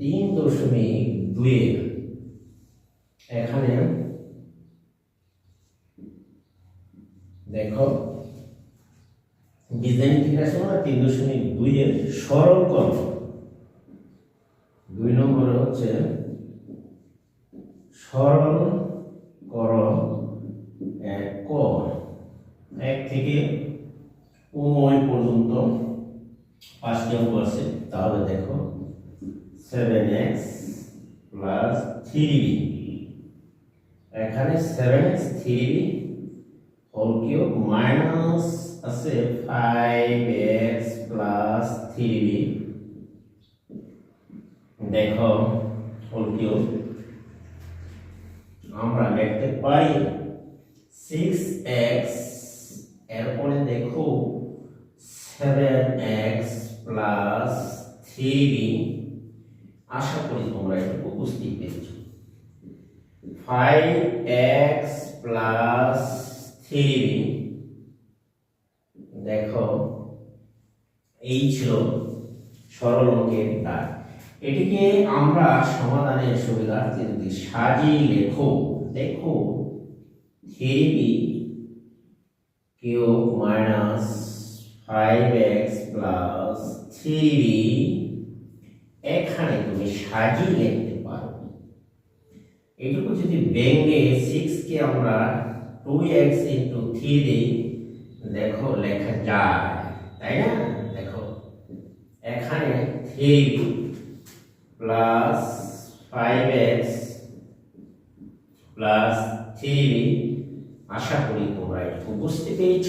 তিন দশমিক দুই এখানে দেখো বীজগাণিতিক রাশিমালা তিন দশমিক দুই এর সরল কর্ম দুই নম্বরে হচ্ছে সরল কর। এক থেকে উময় পর্যন্ত পাঁচটি অঙ্ক আছে। তাহলে দেখো সেভেন এক্স প্লাস থ্রি এখানে seven x three whole cube minus আছে ফাইভ প্লাস থ্রি দেখো কিউব আমরা লিখতে পারি সিক্স এক্স এরপরে দেখো সেভেন এক্স প্লাস থ্রি আশা করি তোমরা একটু উপস্থিত পেয়েছ ফাইভ এক্স প্লাস থ্রি দেখো এই ছিল সরল অঙ্কের দাগ এটিকে আমরা সমাধানের সুবিধার্থে যদি সাজিয়ে লেখো, দেখো three B cube minus five x plus three এখানে তুমি সাজিয়ে লিখতে পারো। এটুকু যদি ব্যঙ্গে সিক্স কে আমরা টু এক্স ইন্টু থ্রি দেখো লেখা যায়, তাই না? এখানে three plus five x plus three আশা করি তোমরা এটুকু বুঝতে পেরেছ।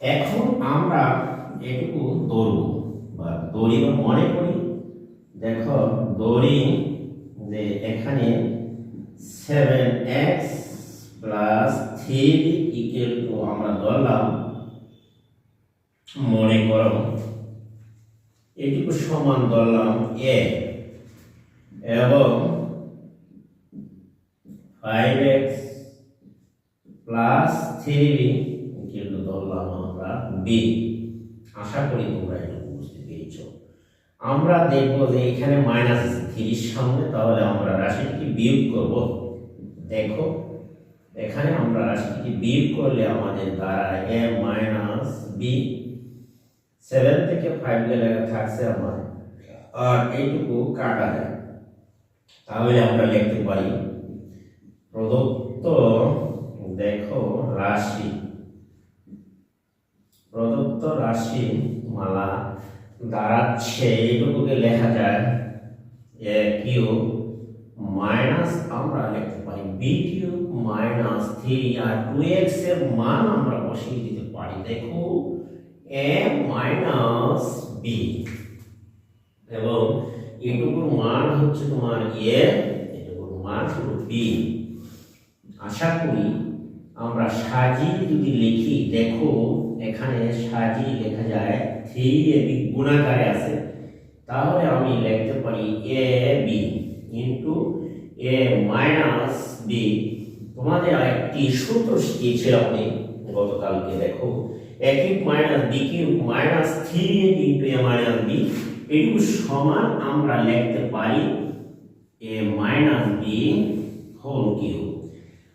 এখন আমরা এটুকু দৌড়ব, বা দড়ি বা মনে করি। দেখো, দড়ি যে এখানে seven x plus three equal to আমরা ধরলাম, মনে করো এটুকু সমান ধরলাম এ এবং five x plus three to ধরলাম আমরা বি আশা করি তোমরা এটা বুঝতে পেরেছ। আমরা দেখব যে এখানে মাইনাস থ্রির সামনে তাহলে আমরা রাশিটিকে বিয়োগ করব। দেখো, এখানে আমরা রাশিটিকে বিয়োগ করলে আমাদের দ্বারা এ মাইনাস বি সেভেন থেকে ফাইভ লেখা থাকছে আমার। আর এইটুকু কাটা যায়। তাহলে আমরা লিখতে পারি, প্রদত্ত দেখো রাশি। প্রদত্ত রাশি মালা দাঁড়াচ্ছে, এইটুকুকে লেখা যায় এ কিউ মাইনাস আমরা লিখতে পারি বি কিউ মাইনাস থ্রি আর টু এক্সের মান আমরা বসিয়ে দিতে পারি। দেখো এ মাইনাস বি এবং এটুকুর মান হচ্ছে তোমার এ এটুকুর মান হলো বি আশা করি আমরা সাজিয়ে যদি লিখি, দেখো এখানে সাজিয়ে লেখা যায় থ্রি এ বি গুণাকারে আছে। তাহলে আমি লিখতে পারি A B into A minus B তোমাদের একটি সূত্র শিখিয়েছিলাম আমি। গতকালকে দেখো। A cube minus B cube minus three A into A minus B, এটুকু সমান আমরা লিখতে পারি A minus B whole cube.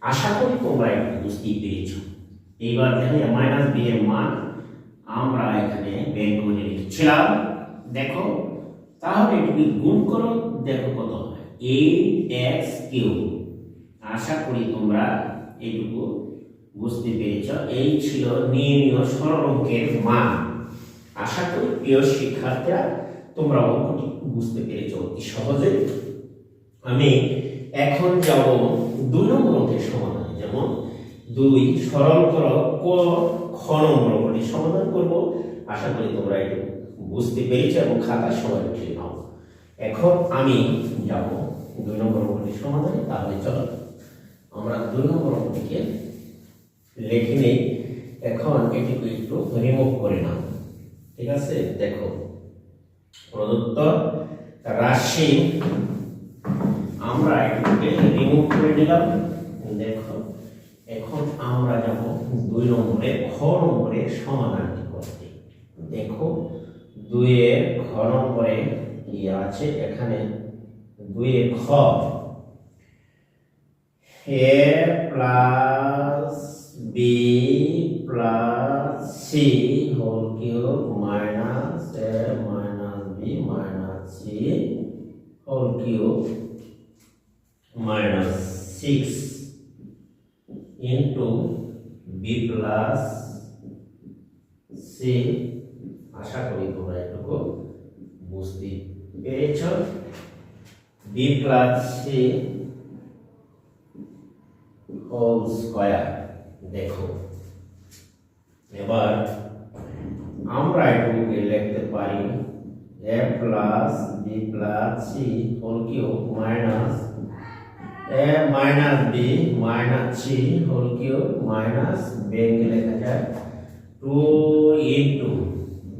আশা করি তোমরা একটু বুঝতেই পেরেছ। এইবার দেখো এ মাইনাস বি এর মান আমরা এখানে বের করে লিখছিলাম দেখো, তাহলে এটুকু গুণ করো, দেখো কত হয়। এইট এক্স কিউ আশা করি তোমরা এইটুকু বুঝতে পেরেছ? এই ছিল নির্ণীয় সরল অঙ্কের মান। আশা করি প্রিয় শিক্ষার্থীরা, তোমরা অঙ্কটি বুঝতে পেরেছ অতি সহজে। আমি এখন যাব দুই নম্বর অঙ্কের সমাধানে। যেমন, দুই সরল কর ক খ নম্বর অঙ্কটি সমাধান করব। আশা করি তোমরা একটু বুঝতে পেরেছ এবং খাতার সময় উঠিয়ে নাও। এখন আমি যাব দুই নম্বর অঙ্কটি সমাধানে। তাহলে চলো, আমরা দুই নম্বর অঙ্কটিকে লিখে নেই, এখন এটিকে একটু রিমুভ করে নাও। ঠিক আছে? দেখো, প্রদত্ত রাশি আমরা এটাকে রিমুভ করে দিলাম দেখো, এখন আমরা যাব দুই নম্বরে খ নম্বরে সমাধানটি করতে দেখো, দুইয়ের খ নম্বরে কি আছে? এখানে দুইয়ে খ A plus B plus C whole cube minus A minus B minus C whole cube minus six into B plus C. আশা করি তোমরা এটুকু বুঝতে পেরেছ। B plus C whole square. দেখো। এবার আমরা এটুকুকে লিখতে পারি A plus B plus C whole cube minus A minus B minus C whole cube minus বেঙ্গে লেখা যায় two into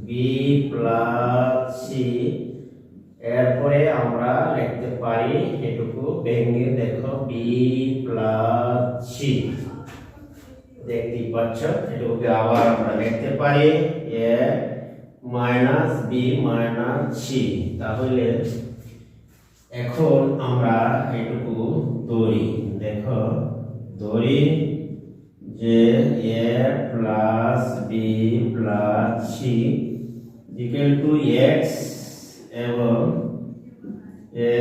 B plus C এরপরে আমরা লিখতে পারি এটুকু। ভেঙে দেখো বি প্লাস সি দেখতেই পাচ্ছ এটুকুকে আবার আমরা লিখতে পারি A minus B minus C তাহলে এখন আমরা এটুকু ধরি দেখো ধরি যে A plus B plus C equal to x এবং A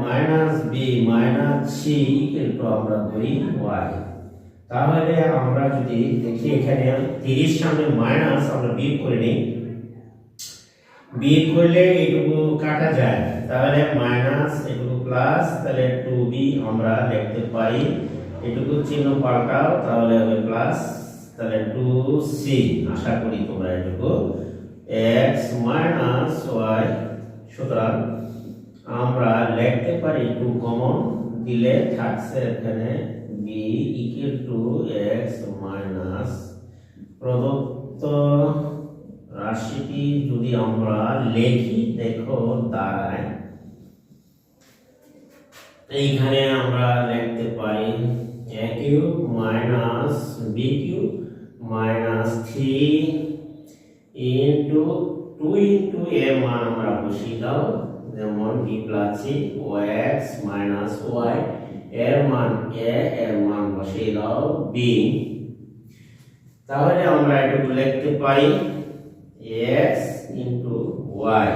minus B minus C equal to আমরা ধরি ওয়াই তাহলে আমরা যদি দেখি এখানে তিরিশ সামনে মাইনাস আমরা বিয়োগ করে নিই। বিয়োগ করলে এটুকু কাটা যায়। তাহলে মাইনাস এটুকু প্লাস তাহলে টু বি আমরা লিখতে পারি। এটুকু চিহ্ন পাল্টাও, তাহলে হবে প্লাস তাহলে টু সি আশা করি তোমরা এটুকু এক্স মাইনাস ওয়াই সুতরাং আমরা লিখতে পারি টু কমন দিলে থাকছে এখানে B equal to x minus প্রদত্ত রাশিটি যদি আমরা লিখি, দেখো দাঁড়ায়। এইখানে আমরা লিখতে পারি A cube minus B cube minus three into two into A মান আমরা বসিয়ে দাও। যেমন বি প্লাস সি ও এক্স মাইনাস ওয়াই এর মান এ, এর মান বসিয়ে দাও, বি। তাহলে আমরা এটুকু লিখতে পারি এক্স ইন্টু ওয়াই।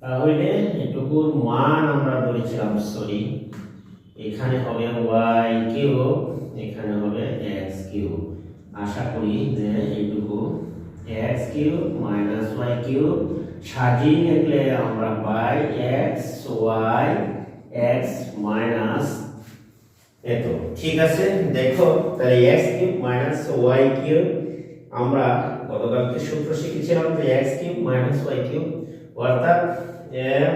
তাহলে এটুকুর মান আমরা ধরেছিলাম, সরি, এখানে হবে ওয়াই কিউব, এখানে হবে এক্স কিউব। আশা করি যে এইটুকু x cube minus y cube. সাজিয়ে লিখলে আমরা পাই এক্স ওয়াই এক্স মাইনাস এত, ঠিক আছে? দেখো, তাহলে x cube minus y cube আমরা গতকালকে সূত্র শিখেছিলাম যে x cube minus y cube অর্থাৎ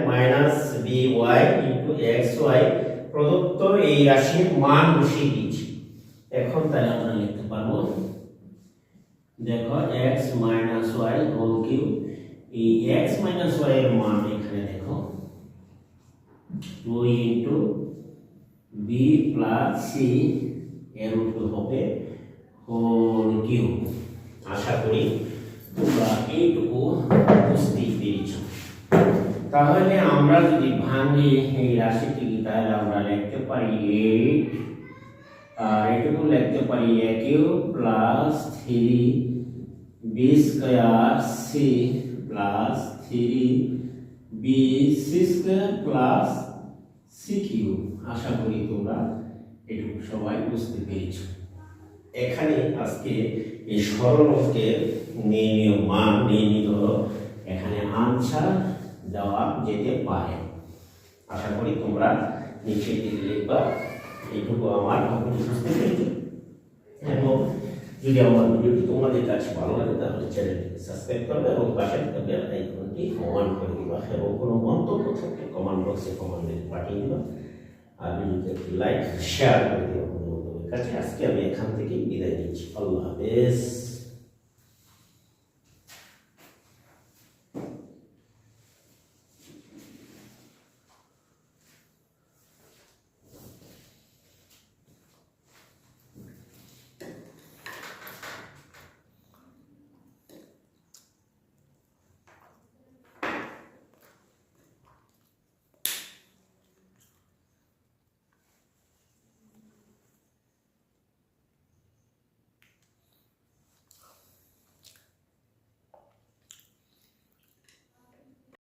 minus B y into x y প্রদত্ত এই রাশির মান বসিয়ে দিয়েছি। এখন তাহলে আমরা লিখতে পারব, দেখো x minus y whole cube এই এক্স মাইনাস ওয়াই এর মান এখানে দেখো। Two into B plus C এর উপর হবে হোল কিউব। আশা করি তোমরা এইটুকু বুঝতেই পেরেছ। তাহলে আমরা যদি ভাঙি এই রাশিটি তাহলে আমরা লিখতে পারি এইট। আর এটুকু লিখতে পারি A cube plus three B square C plus three B C square plus C cube আশা করি তোমরা এটুকু সবাই বুঝতে পেরেছ। এখানে আজকে এই সরল অঙ্কের নির্ণীয় মান নির্ণীত এখানে আনসার দেওয়া যেতে পারে। আশা করি তোমরা নিচে লিখবা এইটুকু আমার বুঝতে পেরেছি। এবং যদি আমার ভিডিওটি তোমাদের কাছে ভালো লাগে, তাহলে চ্যানেলটিকে সাবস্ক্রাইব করবে এবং পাশে থাকা বেল আইকনটি অন করে দিবা। এবং কোনো মন্তব্য থাকলে কমেন্ট বক্সে কমেন্টে পাঠিয়ে দিবা। আর ভিডিওতে একটি লাইক শেয়ার করে দিবা বন্ধু বান্ধবের কাছে। আজকে আমি এখান থেকেই বিদায় নিচ্ছি। আল্লাহ হাফেজ।